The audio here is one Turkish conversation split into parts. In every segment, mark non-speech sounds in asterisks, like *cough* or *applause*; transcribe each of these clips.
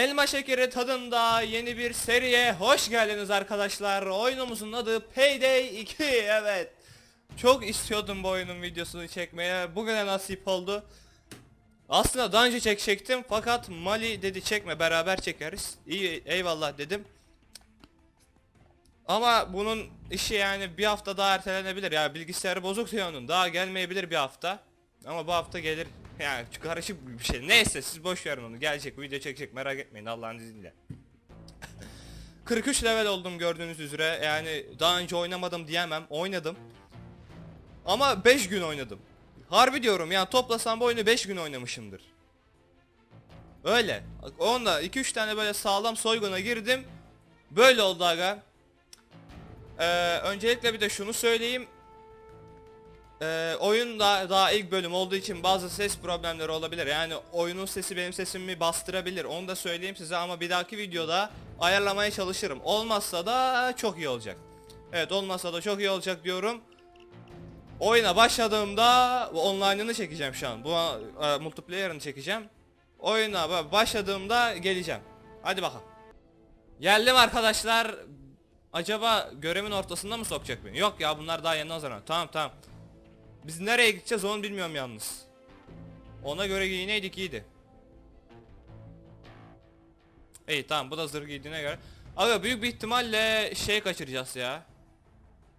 Elma şekeri tadında yeni bir seriye hoş geldiniz arkadaşlar. Oyunumuzun adı Payday 2. *laughs* Evet. Çok istiyordum bu oyunun videosunu çekmeye. Bugüne nasip oldu. Aslında daha önce çekecektim fakat Mali dedi çekme beraber çekeriz. İyi eyvallah dedim. Ama bunun işi yani bir hafta daha ertelenebilir. Ya bilgisayarı bozuk onun. Daha gelmeyebilir bir hafta. Ama bu hafta gelir. Yani karışık bir şey. Neyse siz boş verin onu. Gelecek video çekecek merak etmeyin Allah'ın izniyle. *laughs* 43 level oldum gördüğünüz üzere. Yani daha önce oynamadım diyemem. Oynadım. Ama 5 gün oynadım. Harbi diyorum yani toplasam bu oyunu 5 gün oynamışımdır. Öyle. Onda 2-3 tane böyle sağlam soyguna girdim. Böyle oldu aga. Ee, öncelikle bir de şunu söyleyeyim. Ee, oyun da daha ilk bölüm olduğu için bazı ses problemleri olabilir. Yani oyunun sesi benim sesimi bastırabilir. Onu da söyleyeyim size ama bir dahaki videoda ayarlamaya çalışırım. Olmazsa da çok iyi olacak. Evet olmazsa da çok iyi olacak diyorum. Oyuna başladığımda online'ını çekeceğim şu an. Bu e, multiplayer'ını çekeceğim. Oyuna ba- başladığımda geleceğim. Hadi bakalım. Geldim arkadaşlar. Acaba görevin ortasında mı sokacak beni? Yok ya bunlar daha yeni hazırlan. Tamam tamam. Biz nereye gideceğiz onu bilmiyorum yalnız. Ona göre giyineydik iyiydi. İyi tamam bu da zırh giydiğine göre. Aga büyük bir ihtimalle şey kaçıracağız ya.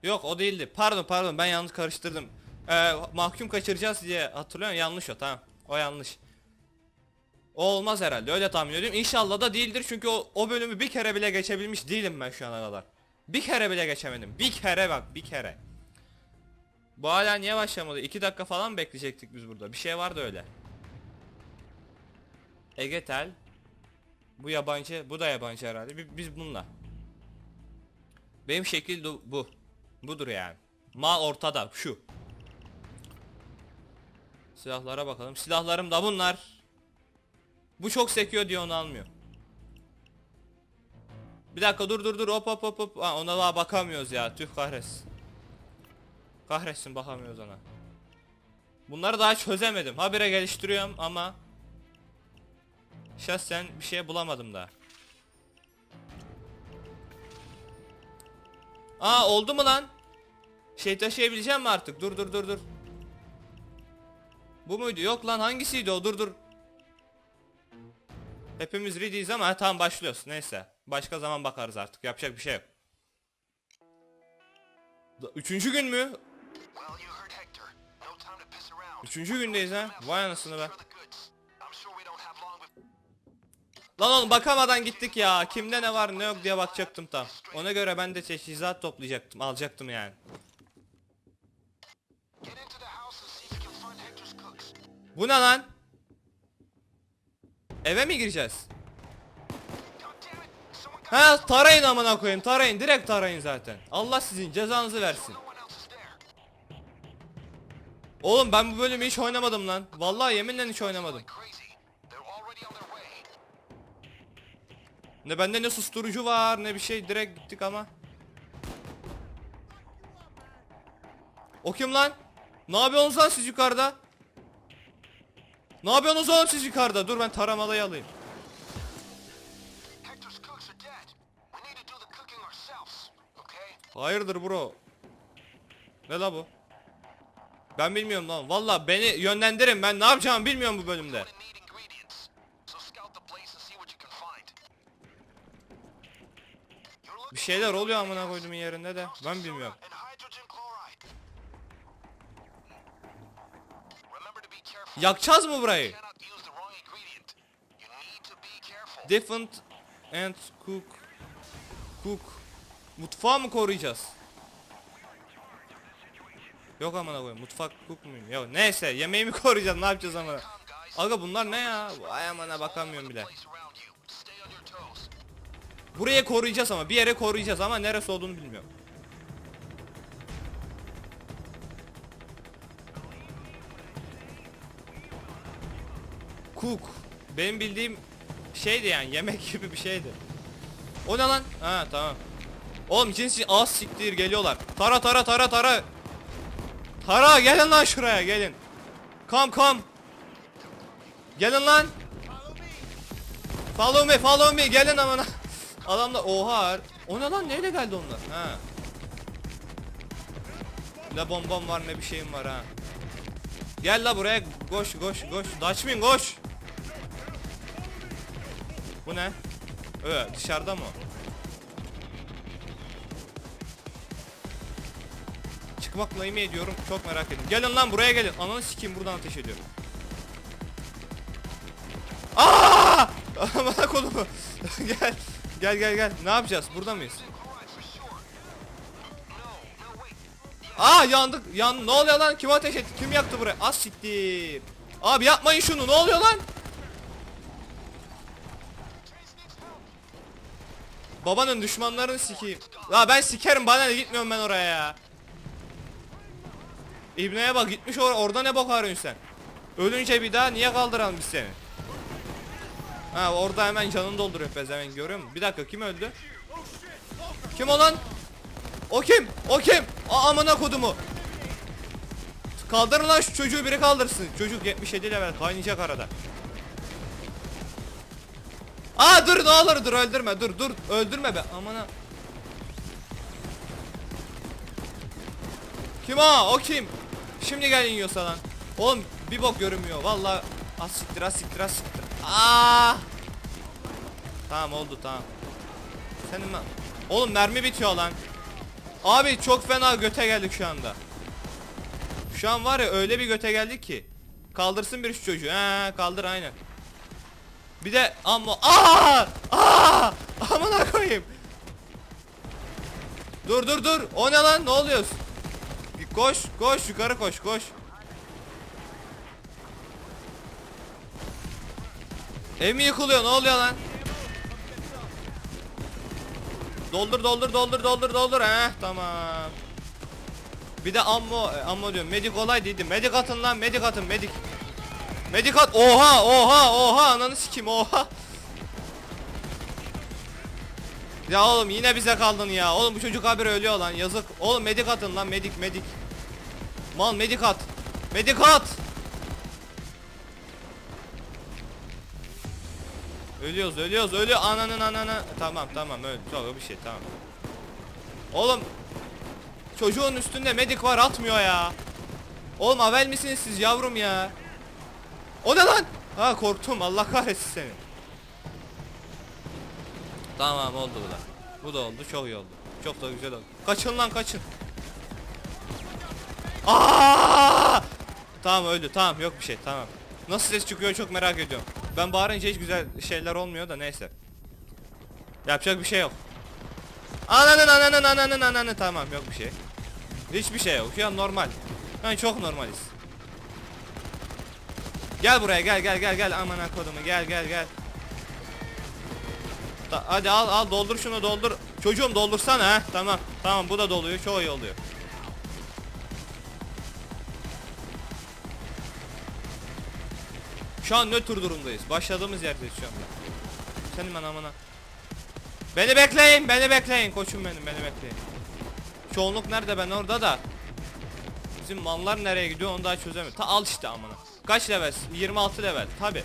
Yok o değildi. Pardon pardon ben yanlış karıştırdım. Ee, mahkum kaçıracağız diye hatırlıyorum yanlış o tamam. O yanlış. O olmaz herhalde öyle tahmin ediyorum. İnşallah da değildir çünkü o, o bölümü bir kere bile geçebilmiş değilim ben şu ana kadar. Bir kere bile geçemedim. Bir kere bak bir kere. Bu hala niye başlamadı? 2 dakika falan bekleyecektik biz burada. Bir şey vardı öyle. Egetel. Bu yabancı, bu da yabancı herhalde. Bi- Biz bununla. Benim şekil bu. Budur yani. Mal ortada şu. Silahlara bakalım. Silahlarım da bunlar. Bu çok sekiyor diye onu almıyor. Bir dakika dur dur dur hop hop hop hop. Ha, ona daha bakamıyoruz ya. Tüh kahretsin. Kahretsin bakamıyoruz ona. Bunları daha çözemedim. Habire geliştiriyorum ama şahsen bir şey bulamadım daha. Aa oldu mu lan? Şey taşıyabileceğim mi artık? Dur dur dur dur. Bu muydu? Yok lan hangisiydi o? Dur dur. Hepimiz ready'yiz ama ha, tamam başlıyoruz. Neyse. Başka zaman bakarız artık. Yapacak bir şey yok. Da- Üçüncü gün mü? Üçüncü gündeyiz ha. Vay anasını be. Lan oğlum bakamadan gittik ya. Kimde ne var ne yok diye bakacaktım tam. Ona göre ben de teçhizat toplayacaktım. Alacaktım yani. Bu ne lan? Eve mi gireceğiz? Ha tarayın amına koyayım tarayın direkt tarayın zaten. Allah sizin cezanızı versin. Oğlum ben bu bölümü hiç oynamadım lan. Vallahi yeminle hiç oynamadım. Ne bende ne susturucu var ne bir şey direkt gittik ama. O kim lan? Ne yapıyorsunuz lan siz yukarıda? Ne yapıyorsunuz oğlum siz yukarıda? Dur ben taramalıyı alayım. Hayırdır bro? Ne la bu? Ben bilmiyorum lan. Valla beni yönlendirin. Ben ne yapacağımı bilmiyorum bu bölümde. Bir şeyler oluyor amına koyduğumun yerinde de. Ben bilmiyorum. Yakacağız mı burayı? Different and cook. Cook. Mutfağı mı koruyacağız? Yok amına koyayım. Mutfak cook muyum? Yok neyse yemeği mi *laughs* koruyacağız? Ne yapacağız amına? Aga bunlar ne ya? Vay amına bakamıyorum bile. Buraya koruyacağız ama bir yere koruyacağız ama neresi olduğunu bilmiyorum. Cook. Benim bildiğim şeydi yani yemek *laughs* gibi bir şeydi. O ne lan? Ha tamam. Oğlum cinsi az siktir geliyorlar. Tara tara tara tara. Tara gelin lan şuraya gelin. Kam kam. Gelin lan. Follow me, follow me. Gelin amına. Adamlar oha. O ne lan? Neyle geldi onlar? Ha. Ne bombam var ne bir şeyim var ha. Gel la buraya. Koş koş koş. Daçmin koş. Bu ne? Ö dışarıda mı? Çıkmakla yemin ediyorum çok merak ediyorum. Gelin lan buraya gelin. Ananı sikeyim buradan ateş ediyorum. Aa! *laughs* Bana kolumu. *laughs* gel. Gel gel gel. Ne yapacağız? Burada mıyız? Aa yandık. Yan ne oluyor lan? Kim ateş etti? Kim yaktı burayı? Az siktir. Abi yapmayın şunu. Ne oluyor lan? Babanın düşmanlarını sikeyim. La ben sikerim bana gitmiyorum ben oraya ya. İbneye bak gitmiş or orada ne bok sen? Ölünce bir daha niye kaldıralım biz seni? Ha orada hemen canını dolduruyor pezevenk görüyor musun? Bir dakika kim öldü? Kim o lan? O kim? O kim? A amına kodumu. Kaldırın lan şu çocuğu biri kaldırsın. Çocuk 77 level kaynayacak arada. Aa dur ne olur dur öldürme dur dur öldürme be amına. Kim o? O kim? Şimdi gel yiyorsa lan. Oğlum bir bok görünmüyor. Vallahi az az siktir az siktir. Aa! Tamam oldu tamam. Senin lan. Oğlum mermi bitiyor lan. Abi çok fena göte geldik şu anda. Şu an var ya öyle bir göte geldik ki. Kaldırsın bir şu çocuğu. He kaldır aynen. Bir de amma aa aa amına koyayım. Dur dur dur. O ne lan? Ne oluyorsun? Koş koş yukarı koş koş. Ev mi yıkılıyor? Ne oluyor lan? Doldur doldur doldur doldur doldur. Heh tamam. Bir de ammo e, ammo diyorum. Medik olaydıydı. Medik atın lan medik atın medik. Medik at. Oha oha oha ananı sikim oha. Ya oğlum yine bize kaldın ya. Oğlum bu çocuk haberi ölüyor lan yazık. Oğlum medik atın lan medik medik. Mal medik at. Medik at. Ölüyoruz ölüyoruz ölüyor ananın ananı. Tamam tamam öl. Çok bir şey tamam. Oğlum çocuğun üstünde medik var atmıyor ya. Oğlum avel misiniz siz yavrum ya? O ne lan? Ha korktum Allah kahretsin seni. Tamam oldu bu da. Bu da oldu çok iyi oldu. Çok da güzel oldu. Kaçın lan kaçın. Aa! Tamam öldü tamam yok bir şey tamam. Nasıl ses çıkıyor çok merak ediyorum. Ben bağırınca hiç güzel şeyler olmuyor da neyse. Yapacak bir şey yok. Ananın ananın ananın ananı tamam yok bir şey. Hiçbir şey yok şu an normal. Yani çok normaliz. Gel buraya gel gel gel gel aman kodumu gel gel gel. Hadi al al doldur şunu doldur. Çocuğum doldursana ha. Tamam. Tamam bu da doluyor. Çok iyi oluyor. Şu an nötr durumdayız. Başladığımız yerdeyiz şu anda. Senin ben amına. Beni bekleyin, beni bekleyin. Koçum benim, beni bekleyin. Çoğunluk nerede ben orada da. Bizim mallar nereye gidiyor onu daha çözemiyorum. Ta al işte amına. Kaç level? 26 level. Tabi.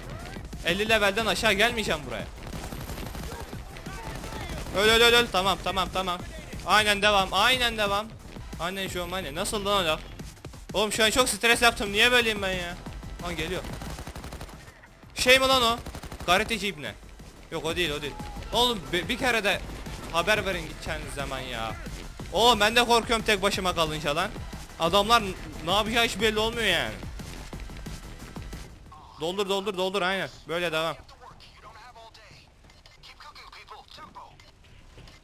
50 levelden aşağı gelmeyeceğim buraya. Öl öl öl öl. Tamam tamam tamam. Aynen devam. Aynen devam. Aynen şu an aynen. Nasıl lan o? Oğlum şu an çok stres yaptım. Niye böyleyim ben ya? Lan geliyor. Şey mi lan o? Gazeteci ibne. Yok o değil o değil. Oğlum bir, bir kere de haber verin gideceğiniz zaman ya. Oğlum ben de korkuyorum tek başıma kalınca lan. Adamlar ne yapacağı hiç belli olmuyor yani. Doldur doldur doldur aynen. Böyle devam.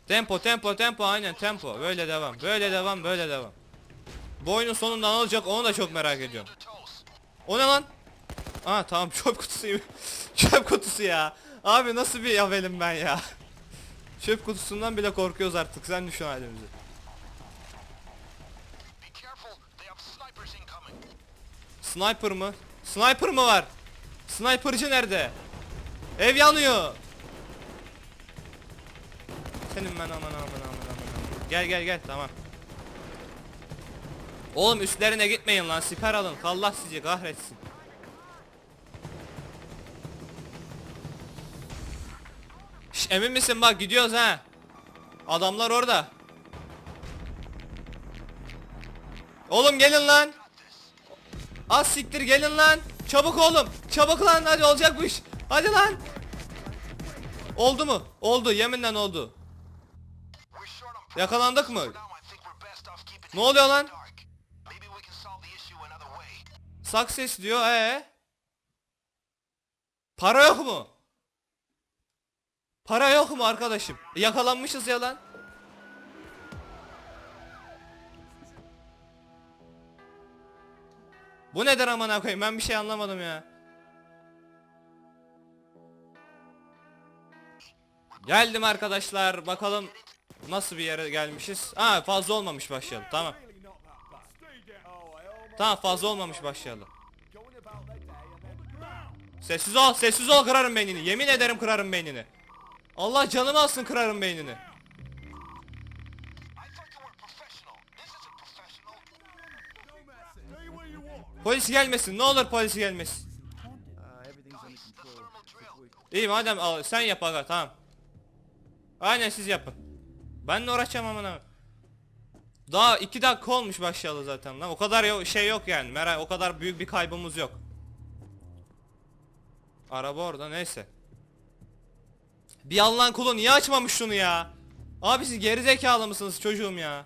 Tempo. Tempo tempo aynen tempo. Böyle devam. Böyle devam böyle devam. Bu oyunun sonunda ne olacak onu da çok merak ediyorum. O ne lan? Aa tamam *laughs* çöp kutusu çöp kutusu ya. Abi nasıl bir yavelim ben ya. Çöp kutusundan bile korkuyoruz artık. Sen düşün halimizi. Sniper mı? Sniper mı var? Sniperci nerede? Ev yanıyor. Senin ben aman aman aman aman aman. Gel gel gel tamam. Oğlum üstlerine gitmeyin lan siper alın. Allah sizi kahretsin. Emin misin bak gidiyoruz ha. Adamlar orada. Oğlum gelin lan. Az siktir gelin lan. Çabuk oğlum. Çabuk lan hadi olacak bu iş. Hadi lan. Oldu mu? Oldu yeminle oldu. Yakalandık mı? Ne oluyor lan? Success diyor ee. Para yok mu? Para yok mu arkadaşım? Yakalanmışız ya lan. Bu nedir amına koyayım? Ben bir şey anlamadım ya. Geldim arkadaşlar. Bakalım nasıl bir yere gelmişiz. Ha fazla olmamış başlayalım. Tamam. Tamam fazla olmamış başlayalım. Sessiz ol, sessiz ol kırarım beynini. Yemin ederim kırarım beynini. Allah canımı alsın kırarım beynini. Polis gelmesin. Ne olur polis gelmesin. İyi madem al, sen yap aga tamam. Aynen siz yapın. Ben de uğraşacağım amına. Daha iki dakika olmuş başlayalı zaten lan. O kadar yo- şey yok yani. Merak o kadar büyük bir kaybımız yok. Araba orada neyse. Bir Allah'ın kulu niye açmamış şunu ya? Abi siz gerizekalı mısınız çocuğum ya?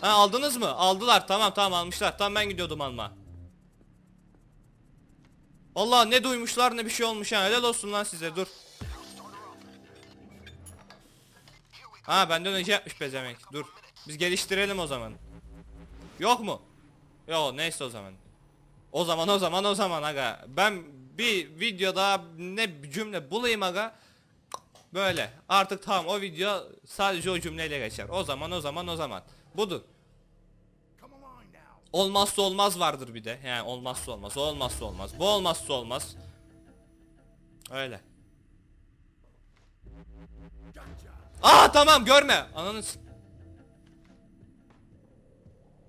Ha aldınız mı? Aldılar tamam tamam almışlar. Tamam ben gidiyordum alma. Allah ne duymuşlar ne bir şey olmuş ha helal olsun lan size dur. Ha benden önce yapmış bezemek dur. Biz geliştirelim o zaman. Yok mu? Yo neyse o zaman. O zaman o zaman o zaman aga. Ben bir videoda ne cümle bulayım aga. Böyle artık tamam o video sadece o cümleyle geçer. O zaman o zaman o zaman. Budur. Olmazsa olmaz vardır bir de. Yani olmazsa olmaz. O olmazsa olmaz. Bu olmazsa olmaz. Öyle. Aa tamam görme. Ananı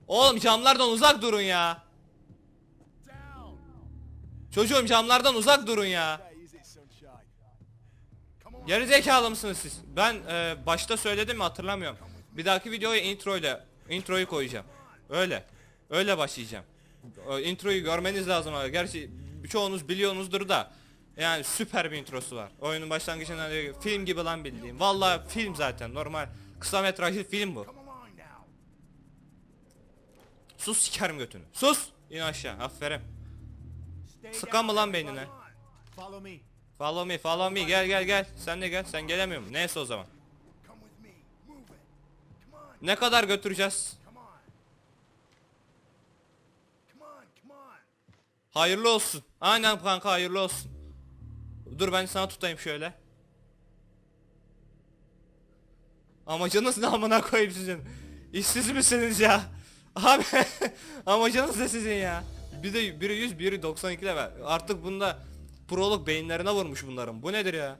Oğlum camlardan uzak durun ya. Çocuğum camlardan uzak durun ya. Geri zekalı mısınız siz? Ben e, başta söyledim mi hatırlamıyorum. Bir dahaki videoya intro ile introyu koyacağım. Öyle. Öyle başlayacağım. O introyu görmeniz lazım. Gerçi çoğunuz biliyorsunuzdur da. Yani süper bir introsu var. Oyunun başlangıcında hani film gibi lan bildiğim. Vallahi film zaten normal kısa metrajlı film bu. Sus sikerim götünü. Sus! İn aşağı. Aferin. Sıkan mı lan beynine? Follow me. Follow me, follow me. Gel gel gel. Sen de gel. Sen gelemiyor musun? Neyse o zaman. Ne kadar götüreceğiz? Hayırlı olsun. Aynen kanka hayırlı olsun. Dur ben sana tutayım şöyle. Amacınız ne amına koyayım sizin? İşsiz misiniz ya? Abi *laughs* amacınız ne sizin ya? Bir de biri 100 biri 92 level. Artık bunda prolog beyinlerine vurmuş bunların. Bu nedir ya?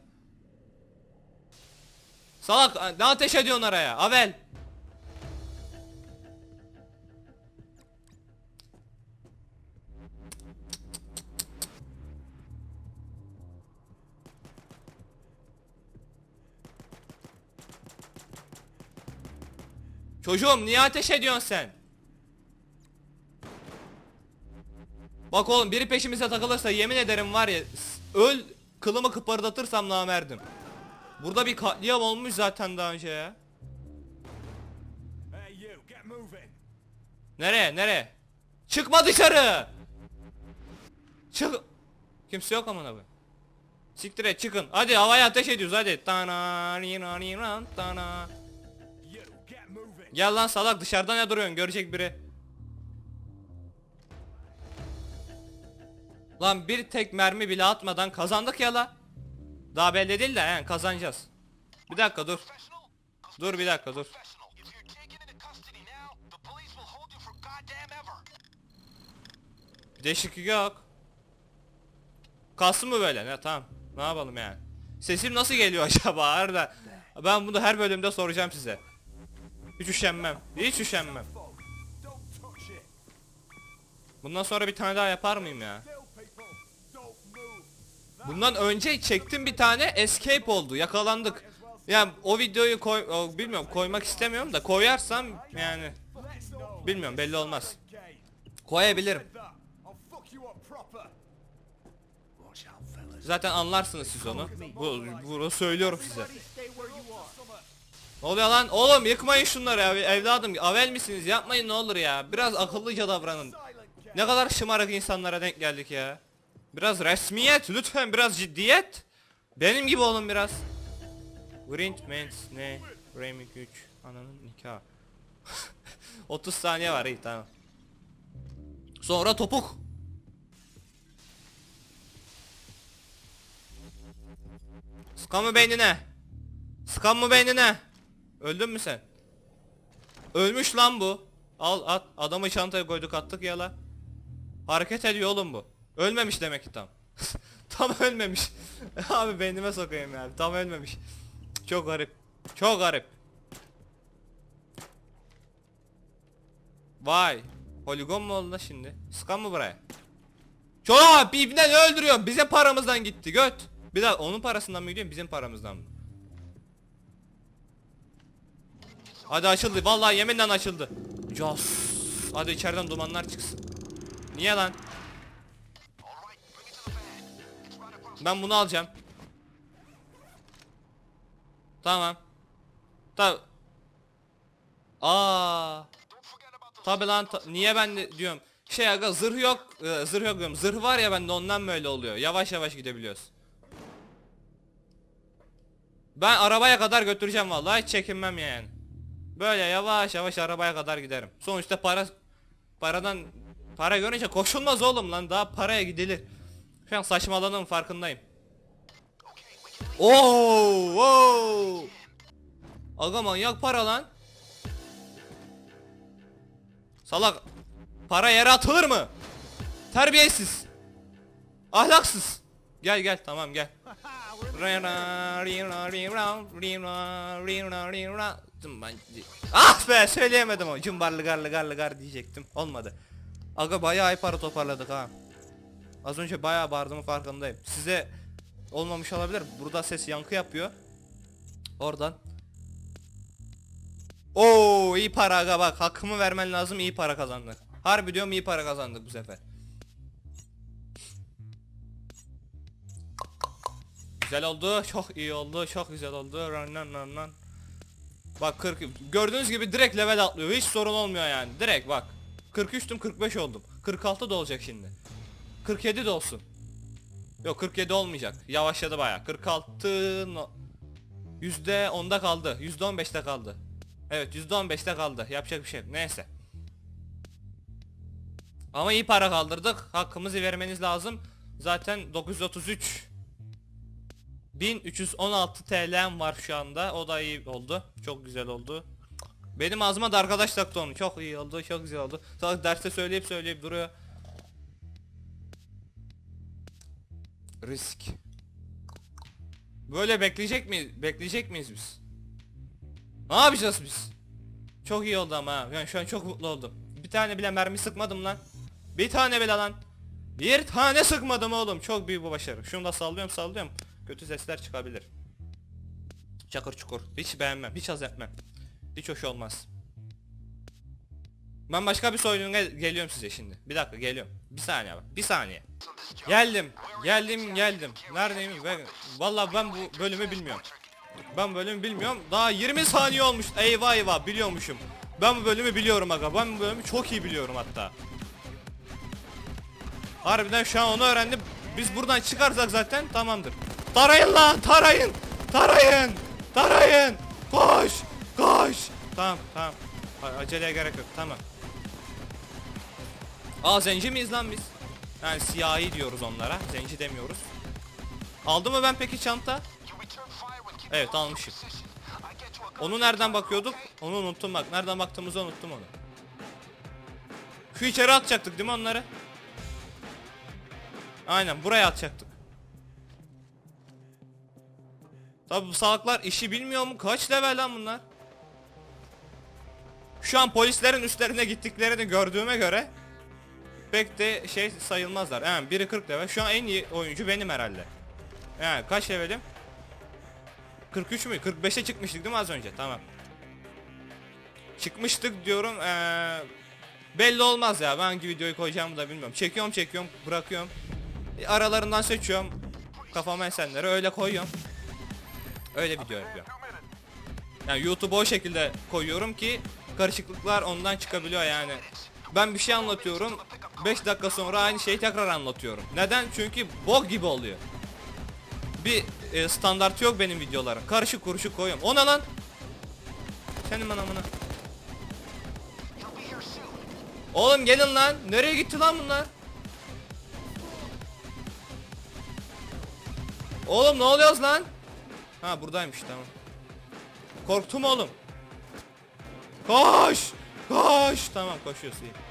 Salak ne ateş ediyorsun araya? Avel. Çocuğum niye ateş ediyorsun sen? Bak oğlum biri peşimize takılırsa yemin ederim var ya öl kılımı kıpırdatırsam namerdim. Burada bir katliam olmuş zaten daha önce ya. Nereye nereye? Çıkma dışarı. Çık. Kimse yok amına koyayım. Siktir et çıkın. Hadi havaya ateş ediyoruz hadi. Tana tana. Gel lan salak dışarıda ne duruyorsun görecek biri. Lan bir tek mermi bile atmadan kazandık ya la. Daha belli değil de yani kazanacağız. Bir dakika dur. Dur bir dakika dur. ever. Değişiklik yok. Kalsın mı böyle? Ne tamam. Ne yapalım yani? Sesim nasıl geliyor *laughs* acaba arada? Ben bunu her bölümde soracağım size. Hiç üşenmem. Hiç üşenmem. Bundan sonra bir tane daha yapar mıyım ya? Bundan önce çektim bir tane escape oldu. Yakalandık. Yani o videoyu koy o, bilmiyorum koymak istemiyorum da koyarsam yani bilmiyorum belli olmaz. Koyabilirim. Zaten anlarsınız siz onu. Bu bunu söylüyorum size. Ne oluyor lan? Oğlum yıkmayın şunları ya. Evladım avel misiniz? Yapmayın ne olur ya. Biraz akıllıca davranın. Ne kadar şımarık insanlara denk geldik ya. Biraz resmiyet lütfen biraz ciddiyet. Benim gibi olun biraz. Grint Mens ne? Remik 3 Ananın nikahı *laughs* 30 saniye var iyi tamam Sonra topuk Sıkan mı beynine? Sıkan mı beynine? Öldün mü sen? Ölmüş lan bu. Al at. Adamı çantaya koyduk attık yala. Hareket ediyor oğlum bu. Ölmemiş demek ki tam. *laughs* tam ölmemiş. *laughs* Abi beynime sokayım ya. Tam ölmemiş. Çok garip. Çok garip. Vay. Poligon mu oldu şimdi? Sıkan mı buraya? Çok ibne ne öldürüyorsun? Bize paramızdan gitti göt. Bir daha onun parasından mı gidiyor bizim paramızdan mı? Hadi açıldı. Vallahi yeminle açıldı. Cas. Hadi içeriden dumanlar çıksın. Niye lan? Ben bunu alacağım. Tamam. Tabi. Aa. Tabi lan ta- niye ben de diyorum. Şey aga zırh yok. e, zırh yok diyorum. Zırh var ya bende ondan böyle oluyor. Yavaş yavaş gidebiliyoruz. Ben arabaya kadar götüreceğim vallahi hiç çekinmem yani. Böyle yavaş yavaş arabaya kadar giderim. Sonuçta para paradan para görünce koşulmaz oğlum lan daha paraya gidilir. Şu an saçmaladığım farkındayım. Oo, oo. Aga manyak para lan. Salak. Para yere atılır mı? Terbiyesiz. Ahlaksız. Gel gel tamam gel. Ah be söyleyemedim o. Cumbarlı garlı garlı gar diyecektim. Olmadı. Aga bayağı iyi para toparladık ha. Az önce bayağı bağırdığımın farkındayım. Size olmamış olabilir. Burada ses yankı yapıyor. Oradan. Oo iyi para aga bak hakkımı vermen lazım iyi para kazandık. Harbi diyorum iyi para kazandık bu sefer. Güzel oldu, çok iyi oldu, çok güzel oldu. Ran ran ran ran. Bak 40 gördüğünüz gibi direkt level atlıyor. Hiç sorun olmuyor yani. Direkt bak. 43'tüm 45 oldum. 46 da olacak şimdi. 47 de olsun. Yok 47 olmayacak. Yavaşladı baya. 46 no... Yüzde 10'da kaldı. Yüzde 15'te kaldı. Evet yüzde 15'te kaldı. Yapacak bir şey. Neyse. Ama iyi para kaldırdık. Hakkımızı vermeniz lazım. Zaten 933 1316 TL'm var şu anda. O da iyi oldu. Çok güzel oldu. Benim ağzıma da arkadaş taktı onu. Çok iyi oldu. Çok güzel oldu. Salak derste söyleyip söyleyip duruyor. Risk. Böyle bekleyecek miyiz? Bekleyecek miyiz biz? Ne yapacağız biz? Çok iyi oldu ama. Yani şu an çok mutlu oldum. Bir tane bile mermi sıkmadım lan. Bir tane bile lan. Bir tane sıkmadım oğlum. Çok büyük bu başarı. Şunu da sallıyorum sallıyorum. Kötü sesler çıkabilir. Çakır çukur. Hiç beğenmem. Hiç haz etmem. Hiç hoş olmaz. Ben başka bir soyununa geliyorum size şimdi. Bir dakika geliyorum. Bir saniye bak. Bir saniye. Geldim. Geldim geldim. Neredeyim? Ben, vallahi ben bu bölümü bilmiyorum. Ben bölümü bilmiyorum. Daha 20 saniye olmuş. Eyvah eyvah biliyormuşum. Ben bu bölümü biliyorum aga. Ben bu bölümü çok iyi biliyorum hatta. Harbiden şu an onu öğrendim. Biz buradan çıkarsak zaten tamamdır. Tarayın lan tarayın. Tarayın. Tarayın. Koş. Koş. Tamam tamam. Aceleye gerek yok tamam. Aa zenci miyiz lan biz? Yani siyahi diyoruz onlara. Zenci demiyoruz. Aldı mı ben peki çanta? Evet almışım. Onu nereden bakıyorduk? Onu unuttum bak. Nereden baktığımızı unuttum onu. Şu içeri atacaktık değil mi onları? Aynen buraya atacaktık. Tabi bu salaklar işi bilmiyor mu? Kaç level lan bunlar? Şu an polislerin üstlerine gittiklerini gördüğüme göre pek de şey sayılmazlar. Yani biri 40 level. Şu an en iyi oyuncu benim herhalde. He kaç levelim? 43 mü? 45'e çıkmıştık değil mi az önce? Tamam. Çıkmıştık diyorum. Ee, belli olmaz ya. Ben hangi videoyu koyacağımı da bilmiyorum. Çekiyorum çekiyorum bırakıyorum. E, Aralarından seçiyorum. Kafama esenleri öyle koyuyorum. Öyle video yapıyorum. Yani YouTube'a o şekilde koyuyorum ki karışıklıklar ondan çıkabiliyor yani. Ben bir şey anlatıyorum. 5 dakika sonra aynı şeyi tekrar anlatıyorum. Neden? Çünkü bok gibi oluyor. Bir e, standartı yok benim videolarım. Karışık kuruşuk koyuyorum. O ne lan? Senin anamına. Oğlum gelin lan. Nereye gitti lan bunlar? Oğlum ne oluyoruz lan? Ha buradaymış tamam. Korktum oğlum. Koş! Koş! Tamam koşuyoruz iyi.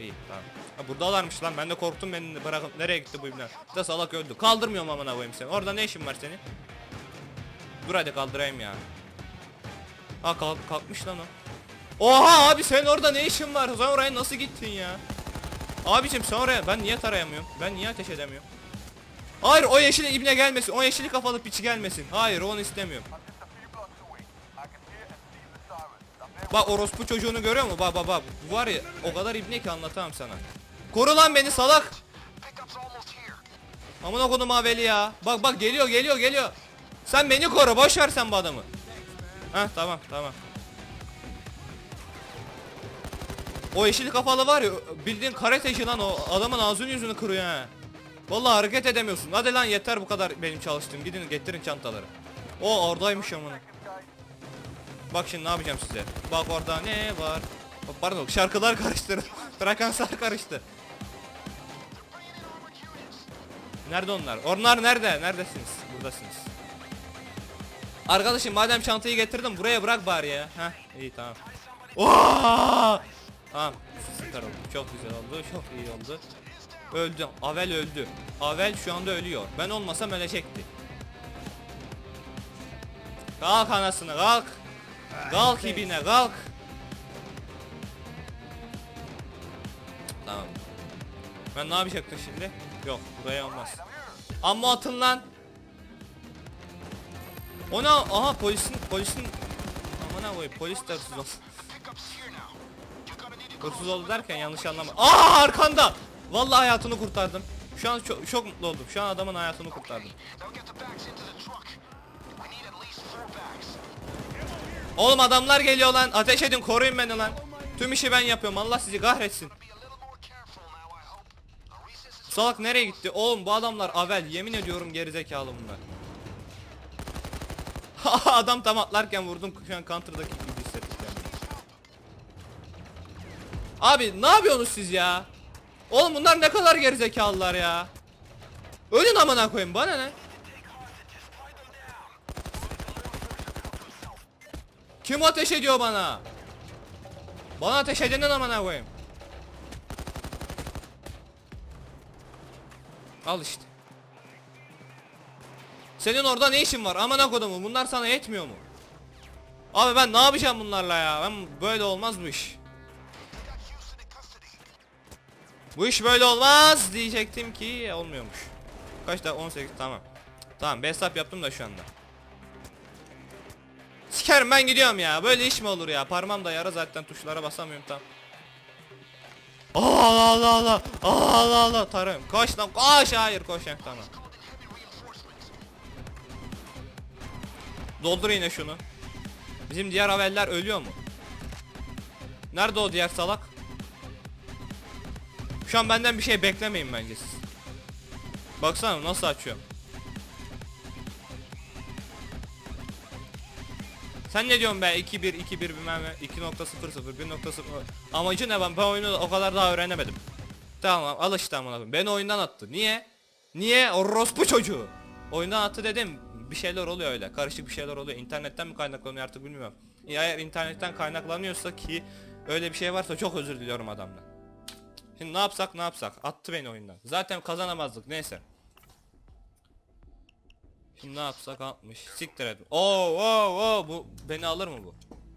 İyi tamam. Ha buradalarmış lan ben de korktum beni bırakıp nereye gitti bu ibne? De salak öldü. Kaldırmıyorum amına koyayım seni. Orada ne işin var senin? Dur hadi kaldırayım ya. Ha kalk kalkmış lan o. Oha abi sen orada ne işin var? Sen oraya nasıl gittin ya? Abicim sen oraya ben niye tarayamıyorum? Ben niye ateş edemiyorum? Hayır o yeşil ibne gelmesin. O yeşili kafalı piçi gelmesin. Hayır onu istemiyorum. Bak orospu çocuğunu görüyor musun? Bak bak bak. Bu var ya o kadar ibne ki anlatamam sana. Koru lan beni salak. Amına kodum aveli ya. Bak bak geliyor geliyor geliyor. Sen beni koru boş ver sen bu adamı. Heh tamam tamam. O yeşil kafalı var ya bildiğin karateşi lan o adamın ağzını yüzünü kırıyor ha. Vallahi hareket edemiyorsun. Hadi lan yeter bu kadar benim çalıştığım. Gidin getirin çantaları. O oradaymış amına. Bak şimdi ne yapacağım size. Bak orada ne var? Pardon şarkılar karıştı. *laughs* Frekanslar karıştı. Nerede onlar? Onlar nerede? Neredesiniz? Buradasınız. Arkadaşım madem çantayı getirdim buraya bırak bari ya. Heh iyi tamam. Oo! Tamam. Çok güzel oldu. Çok iyi oldu. Öldü. Avel öldü. Avel şu anda ölüyor. Ben olmasam ölecekti. Kalk anasını kalk. Kalk ibine kalk. Tamam. Ben ne yapacaktım şimdi? Yok buraya olmaz. Amma atın lan. Ona aha polisin polisin aman koyayım polis de hırsız oldu. Hırsız oldu derken yanlış anlama. Aa arkanda. Vallahi hayatını kurtardım. Şu an çok, çok mutlu oldum. Şu an adamın hayatını kurtardım. Oğlum adamlar geliyor lan. Ateş edin koruyun beni lan. Tüm işi ben yapıyorum. Allah sizi kahretsin. Salak nereye gitti? Oğlum bu adamlar avel. Yemin ediyorum gerizekalı bunlar. *laughs* Adam tam atlarken vurdum. Şu an counter'daki gibi hissettim. Abi ne yapıyorsunuz siz ya? Oğlum bunlar ne kadar gerizekalılar ya. Ölün amına koyayım bana ne? Kim ateş ediyor bana? Bana ateş edenin amına koyayım. Al işte. Senin orada ne işin var? Amına kodumu bunlar sana yetmiyor mu? Abi ben ne yapacağım bunlarla ya? Ben böyle olmaz bu iş. Bu iş böyle olmaz diyecektim ki olmuyormuş. Kaç da 18 tamam. Tamam hesap yaptım da şu anda. Sikerim ben gidiyorum ya. Böyle iş mi olur ya? Parmağım da yara zaten tuşlara basamıyorum tam. Allah Allah Allah Allah Allah tarım. Koş lan koş hayır koş ya tamam. Doldur yine şunu. Bizim diğer haberler ölüyor mu? Nerede o diğer salak? Şu an benden bir şey beklemeyin bence siz. Baksana nasıl açıyorum. Sen ne diyorsun be 2-1 2-1 bilmem ne 2.00 1.0 Amacı ne ben ben oyunu o kadar daha öğrenemedim. Tamam al işte amına. Beni oyundan attı. Niye? Niye? Orospu çocuğu. Oyundan attı dedim. Bir şeyler oluyor öyle. Karışık bir şeyler oluyor. İnternetten mi kaynaklanıyor artık bilmiyorum. Eğer internetten kaynaklanıyorsa ki öyle bir şey varsa çok özür diliyorum adamdan. Şimdi ne yapsak ne yapsak? Attı beni oyundan. Zaten kazanamazdık neyse. Şimdi ne yapsak 60. Siktir et. Oo oo oo bu beni alır mı bu?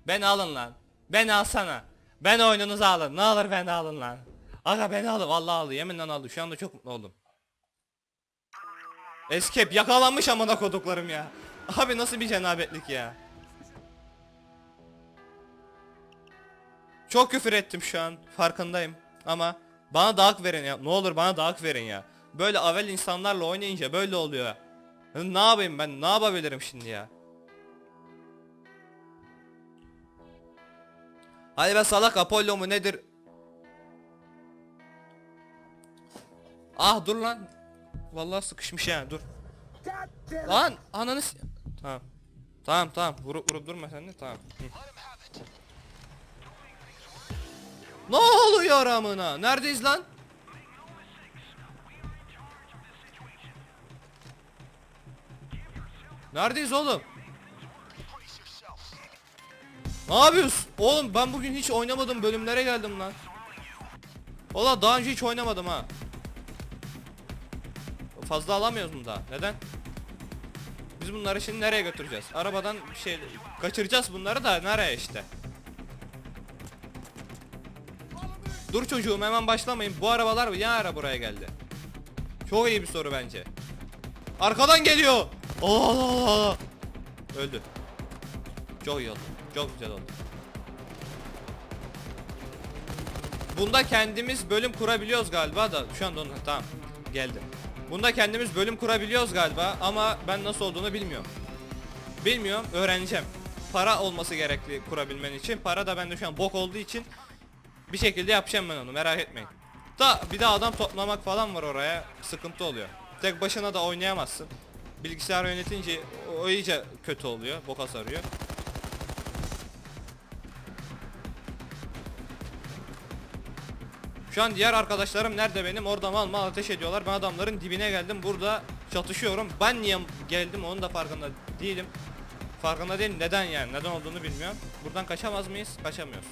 Beni alın lan. Beni alsana. Ben oyununuzu alın. Ne olur beni alın lan. Aga beni alın. Vallahi aldı. Yeminle aldı. Şu anda çok mutlu oldum. Escape yakalanmış amına koduklarım ya. Abi nasıl bir cenabetlik ya. Çok küfür ettim şu an farkındayım ama bana da hak verin ya. Ne olur bana da hak verin ya. Böyle avel insanlarla oynayınca böyle oluyor. Ne yapayım ben ne yapabilirim şimdi ya. Hadi be salak Apollo mu nedir? Ah dur lan. Vallahi sıkışmış ya dur. Lan ananı Tamam. Tamam tamam vurup vurup durma sen de tamam. Ne oluyor amına? Neredeyiz lan? Neredeyiz oğlum? Ne yapıyorsun? Oğlum ben bugün hiç oynamadım bölümlere geldim lan. Valla daha önce hiç oynamadım ha. Fazla alamıyoruz mu daha? Neden? Biz bunları şimdi nereye götüreceğiz? Arabadan bir şey kaçıracağız bunları da nereye işte? Dur çocuğum hemen başlamayın. Bu arabalar ne ara buraya geldi? Çok iyi bir soru bence. Arkadan geliyor. Allah Allah Allah. Öldü. Çok iyi oldu. Çok güzel oldu. Bunda kendimiz bölüm kurabiliyoruz galiba da şu anda onu tamam geldi. Bunda kendimiz bölüm kurabiliyoruz galiba ama ben nasıl olduğunu bilmiyorum. Bilmiyorum öğreneceğim. Para olması gerekli kurabilmen için. Para da bende şu an bok olduğu için bir şekilde yapacağım ben onu merak etmeyin. Da bir de adam toplamak falan var oraya sıkıntı oluyor. Tek başına da oynayamazsın. Bilgisayar yönetince o iyice kötü oluyor. Boka sarıyor. Şu an diğer arkadaşlarım nerede benim? Orada mal mal ateş ediyorlar. Ben adamların dibine geldim. Burada çatışıyorum. Ben niye geldim onun da farkında değilim. Farkında değilim. Neden yani? Neden olduğunu bilmiyorum. Buradan kaçamaz mıyız? Kaçamıyoruz.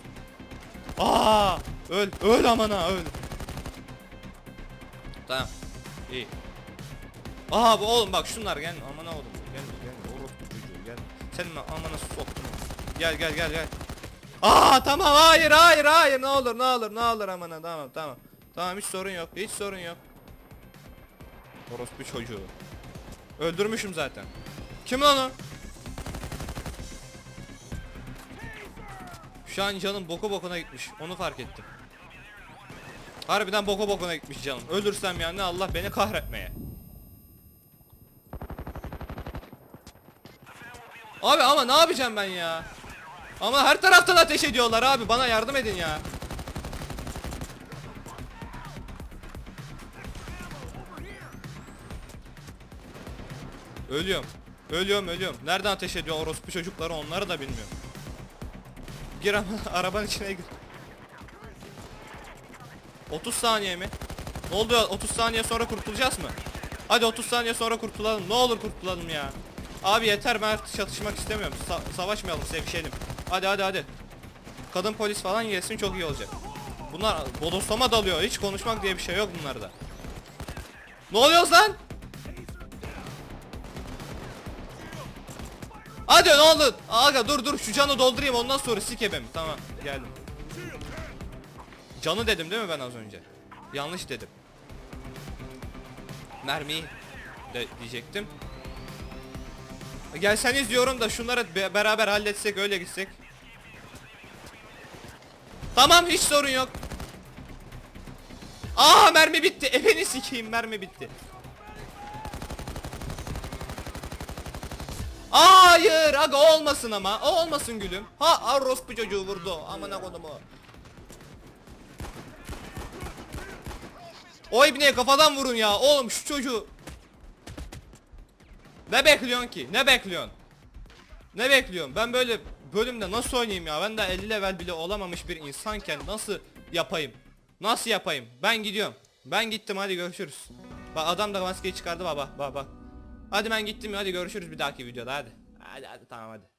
Aa! Öl, öl amana öl. Tamam. İyi. Aha bu oğlum bak şunlar gel amana oğlum. Gel gel orospu çocuğu gel. Senin amana soktum. Gel gel gel gel. Aa tamam hayır hayır hayır ne olur ne olur ne olur amana tamam tamam. Tamam hiç sorun yok hiç sorun yok. Orospu çocuğu. Öldürmüşüm zaten. Kim lan o? Şu an canım boku bokuna gitmiş. Onu fark ettim. Harbiden boku bokuna gitmiş canım. Ölürsem yani Allah beni kahretmeye. Abi ama ne yapacağım ben ya? Ama her taraftan ateş ediyorlar abi. Bana yardım edin ya. Ölüyorum. Ölüyorum ölüyorum. Nereden ateş ediyor orospu çocukları onları da bilmiyorum. Gir *laughs* arabanın içine gir. 30 saniye mi? Ne oldu ya? 30 saniye sonra kurtulacağız mı? Hadi 30 saniye sonra kurtulalım. Ne olur kurtulalım ya. Abi yeter ben artık çatışmak istemiyorum. Sa- savaşmayalım sevişelim. Hadi hadi hadi. Kadın polis falan gelsin çok iyi olacak. Bunlar bodoslama dalıyor. Hiç konuşmak diye bir şey yok bunlarda. Ne oluyoruz lan? Hadi ne oldu? Aga dur dur şu canı doldurayım ondan sonra sikebem. Tamam geldim. Canı dedim değil mi ben az önce? Yanlış dedim. Mermiyi de diyecektim. Gelseniz diyorum da şunları be- beraber halletsek öyle gitsek. Tamam hiç sorun yok. Aa mermi bitti. *laughs* Efeni sikeyim mermi bitti. Hayır aga olmasın ama. O olmasın gülüm. Ha orospu çocuğu vurdu. Amına kodumu. O ibneye kafadan vurun ya. Oğlum şu çocuğu. Ne bekliyorsun ki? Ne bekliyorsun? Ne bekliyorsun? Ben böyle bölümde nasıl oynayayım ya? Ben de 50 level bile olamamış bir insanken nasıl yapayım? Nasıl yapayım? Ben gidiyorum. Ben gittim hadi görüşürüz. Bak adam da maskeyi çıkardı baba bak bak. Hadi ben gittim hadi görüşürüz bir dahaki videoda hadi. Hadi hadi tamam hadi.